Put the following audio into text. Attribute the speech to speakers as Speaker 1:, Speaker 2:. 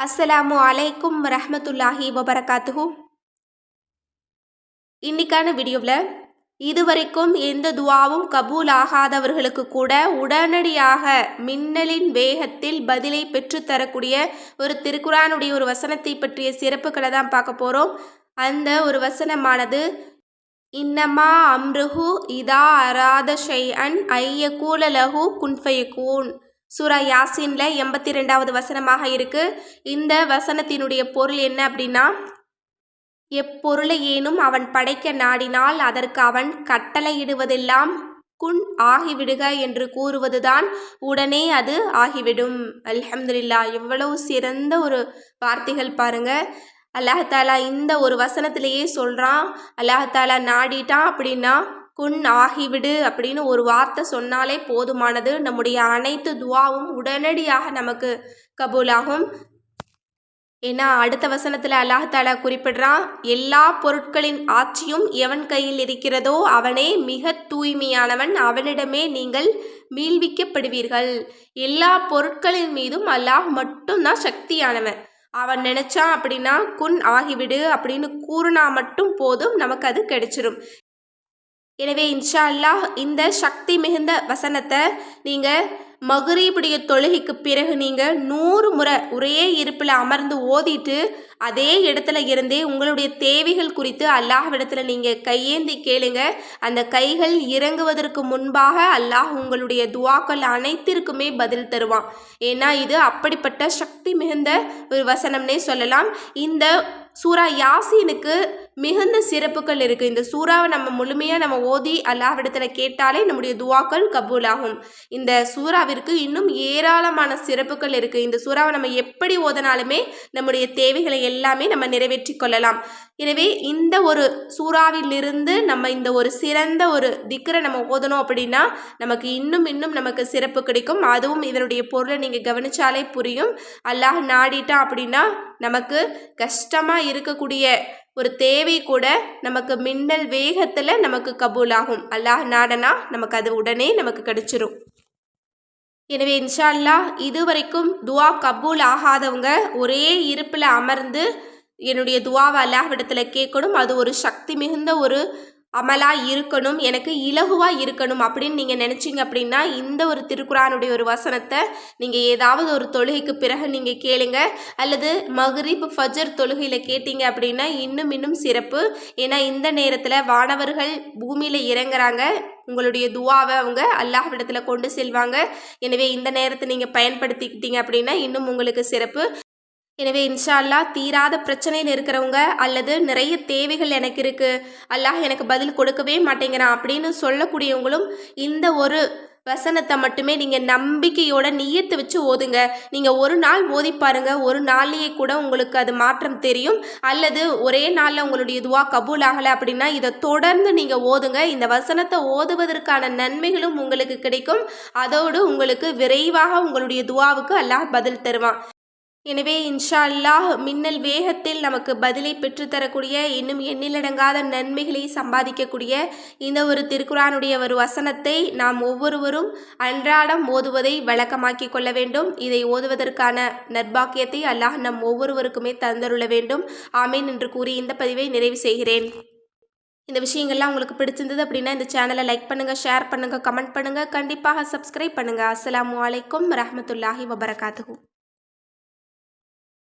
Speaker 1: அஸ்ஸலாமு அலைக்கும் ரஹமத்துல்லாஹி வபரகாத்துஹூ. இன்னைக்கான வீடியோவில் இதுவரைக்கும் எந்த துவாவும் கபூல் ஆகாதவர்களுக்கு கூட உடனடியாக மின்னலின் வேகத்தில் பதிலை பெற்றுத்தரக்கூடிய ஒரு திருக்குறானுடைய ஒரு வசனத்தை பற்றிய சிறப்புகளை தான் பார்க்க போகிறோம். அந்த ஒரு வசனமானது இன்னமா அம்ருஹு இதா அராத ஷை அன் ஐயகூல லஹு குன்ஃபயகூன். சூரா யாசினில் எண்பத்தி ரெண்டாவது வசனமாக இருக்குது இந்த வசனத்தினுடைய பொருள் என்ன அப்படின்னா எப்பொருளை ஏனும் அவன் படைக்க நாடினால் அதற்கு அவன் கட்டளையிடுவதெல்லாம் குன் ஆகிவிடுக என்று கூறுவதுதான் உடனே அது ஆகிவிடும். அல்ஹம்துலில்லா எவ்வளவு சிறந்த ஒரு வார்த்தைகள் பாருங்க. அல்லாஹாலா இந்த ஒரு வசனத்திலேயே சொல்கிறான் அல்லாஹாலா நாடிட்டான் அப்படின்னா குன் ஆகிவிடு அப்படின்னு ஒரு வார்த்தை சொன்னாலே போதுமானது. நம்முடைய அனைத்து துவாவும் உடனடியாக நமக்கு கபூலாகும். ஏன்னா அடுத்த வசனத்தில் அல்லாஹாலா குறிப்பிடுறான் எல்லா பொருட்களின் ஆட்சியும் எவன் கையில் இருக்கிறதோ அவனே மிக தூய்மையானவன். அவனிடமே நீங்கள் மீள்விக்கப்படுவீர்கள். எல்லா பொருட்களின் மீதும் அல்லாஹ் மட்டும்தான் சக்தியானவன். அவன் நினச்சான் அப்படின்னா குன் ஆகிவிடு அப்படின்னு கூறுனா மட்டும் போதும் நமக்கு அது கிடைச்சிரும். எனவே இன்ஷா அல்லாஹ் இந்த சக்தி மிகுந்த வசனத்தை நீங்கள் மகுரீபுடைய தொழுகைக்கு பிறகு நீங்கள் நூறு முறை ஒரே இருப்பில் அமர்ந்து ஓதிட்டு அதே இடத்துல இருந்தே உங்களுடைய தேவைகள் குறித்து அல்லாஹ்விடத்தில் நீங்கள் கையேந்தி கேளுங்க. அந்த கைகள் இறங்குவதற்கு முன்பாக அல்லாஹ் உங்களுடைய துவாக்கள் அனைத்திற்குமே பதில் தருவான். ஏன்னா இது அப்படிப்பட்ட சக்தி மிகுந்த ஒரு வசனம்னே சொல்லலாம். இந்த சூரா யாசீனுக்கு மிகுந்த சிறப்புகள் இருக்குது இந்த சூறாவை நம்ம முழுமையாக நம்ம ஓதி அல்லாஹ்விடத்தில் கேட்டாலே நம்முடைய துவாக்கள் கபூலாகும். இந்த சூறாவிற்கு இன்னும் ஏராளமான சிறப்புகள் இருக்குது இந்த சூறாவை நம்ம எப்படி ஓதனாலுமே நம்முடைய தேவைகளை எல்லாமே நம்ம நிறைவேற்றி கொள்ளலாம். எனவே இந்த ஒரு சூறாவிலிருந்து நம்ம இந்த ஒரு சிறந்த ஒரு திக்கரை நம்ம ஓதணும் அப்படின்னா நமக்கு இன்னும் இன்னும் நமக்கு சிறப்பு கிடைக்கும். அதுவும் இதனுடைய பொருளை நீங்கள் கவனித்தாலே புரியும். அல்லாஹ் நாடிட்டா அப்படின்னா நமக்கு கஷ்டமாக இருக்கக்கூடிய ஒரு தேவை கூட நமக்கு மின்னல் வேகத்தில் நமக்கு கபூலாகும். அல்லாஹ் நாடனா நமக்கு அது உடனே நமக்கு கிடைச்சிரும். எனவே இன்ஷா அல்லாஹ் இதுவரைக்கும் துவா கபூல் ஆகாதவங்க ஒரே இருப்பில் அமர்ந்து என்னுடைய துவாவை அல்லாஹ்விடத்தில் கேட்கணும். அது ஒரு சக்தி மிகுந்த ஒரு அமலாக இருக்கணும். எனக்கு இலகுவாக இருக்கணும் அப்படின்னு நீங்கள் நினச்சிங்க அப்படின்னா இந்த ஒரு திருக்குறானுடைய ஒரு வசனத்தை நீங்கள் ஏதாவது ஒரு தொழுகைக்கு பிறகு நீங்கள் கேளுங்க. அல்லது மகரிப் ஃபஜர் தொழுகையில் கேட்டீங்க அப்படின்னா இன்னும் இன்னும் சிறப்பு. ஏன்னா இந்த நேரத்தில் வானவர்கள் பூமியில் இறங்குறாங்க. உங்களுடைய துவாவை அவங்க அல்லாஹ்விடத்தில் கொண்டு செல்வாங்க. எனவே இந்த நேரத்தை நீங்கள் பயன்படுத்திக்கிட்டீங்க அப்படின்னா இன்னும் உங்களுக்கு சிறப்பு. எனவே இன்ஷா அல்லாஹ் தீராத பிரச்சனையில் இருக்கிறவங்க அல்லது நிறைய தேவைகள் எனக்கு இருக்குது அல்லாஹ் எனக்கு பதில் கொடுக்கவே மாட்டேங்கிறான் அப்படின்னு சொல்லக்கூடியவங்களும் இந்த ஒரு வசனத்தை மட்டுமே நீங்கள் நம்பிக்கையோட நீயத்து வச்சு ஓதுங்க. நீங்கள் ஒரு நாள் ஓதி பாருங்க. ஒரு நாள்லேயே கூட உங்களுக்கு அது மாற்றம் தெரியும். அல்லது ஒரே நாளில் உங்களுடைய துவா கபூல் ஆகலை அப்படின்னா இதை தொடர்ந்து நீங்கள் ஓதுங்க. இந்த வசனத்தை ஓதுவதற்கான நன்மைகளும் உங்களுக்கு கிடைக்கும். அதோடு உங்களுக்கு விரைவாக உங்களுடைய துவாவுக்கு அல்லாஹ் பதில் தருவான். எனவே இன்ஷா அல்லாஹ் மின்னல் வேகத்தில் நமக்கு பதிலை பெற்றுத்தரக்கூடிய இன்னும் எண்ணிலடங்காத நன்மைகளை சம்பாதிக்கக்கூடிய இந்த ஒரு திருக்குறானுடைய ஒரு வசனத்தை நாம் ஒவ்வொருவரும் அன்றாடம் ஓதுவதை வழக்கமாக்கி கொள்ள வேண்டும். இதை ஓதுவதற்கான நற்பாக்கியத்தை அல்லாஹ் நம் ஒவ்வொருவருக்குமே தந்தருள வேண்டும். ஆமேன் என்று கூறி இந்த பதிவை நிறைவு செய்கிறேன். இந்த விஷயங்கள்லாம் உங்களுக்கு பிடிச்சிருந்தது அப்படின்னா இந்த சேனலை லைக் பண்ணுங்கள் ஷேர் பண்ணுங்கள் கமெண்ட் பண்ணுங்கள் கண்டிப்பாக சப்ஸ்கிரைப் பண்ணுங்கள் அஸ்லாம் வலைக்கம் ரஹமத்துல்லாஹி வபரகாத்து